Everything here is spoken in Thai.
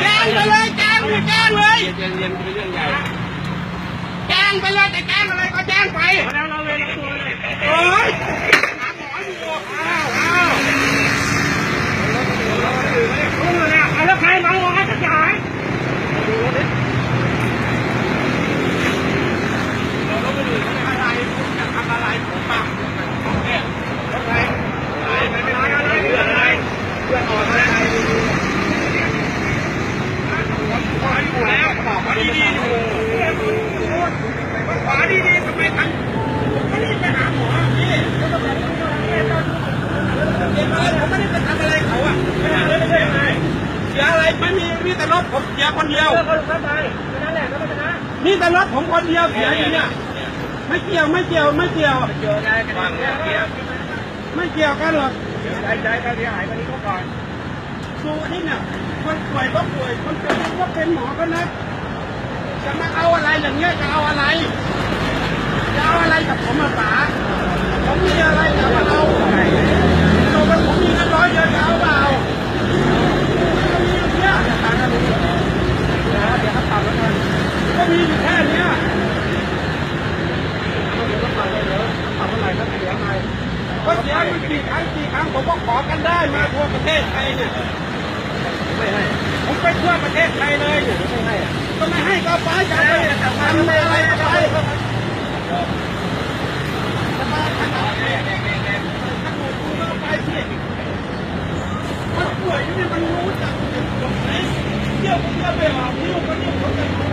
แจ้งไปเลยแจ้งแจ้งเลยเย็นเย็นเป็นเรื่องใหญ่แจ้งไปเลยแต่แจ้งอะไรก็แจ้งไปแล้วเราไม่ตัวเลยโอ้ยหาหมออยู่อ้าวอ้าวแล้วใครมาว่าจะจ่ายเราต้องไปดูอะไรจะทำอะไรผมปังเนี่ยทำไงไหนไม่ได้อะไรเพื่อนอะไรเพื่อนอ่อน มีแต่รถผมเสียคนเดียว เลือคนเข้าไนี่แต่รถผมคนเดียวเสียอยู่เนี่ย ไม่เกี่ยวไม่เกี่ยวไม่เกี่ยวไม่เกี่ยวกันหรอกใจใจกาเสียหายคนนี้ก็ก่อนดูนี่เนี่ยคนป่วยก็ป่วยคนเป่วยก็เป็นหมอก็นะจะมาเอาอะไรอย่างเงี้ยจะเอาอะไรจะเอาอะไรกับผมมาป๋า ก็เสียมันกี่ครั้งกี่ครั้งผมก็ขอกันได้มาทั่วประเทศไทยเนี่ยไม่ให้ผมไปทั่วประเทศไทยเลยเนี่ยไม่ให้ก็ไม่ให้ก็ไปจะไปทำอะไรก็ไปจะมาขนาดนี้ถ้าหนูกูก็ไปสิมันป่วยนี่มันรู้จักกฎหมายเที่ยวเที่ยวไปหาที่ก็นี่ผมจะ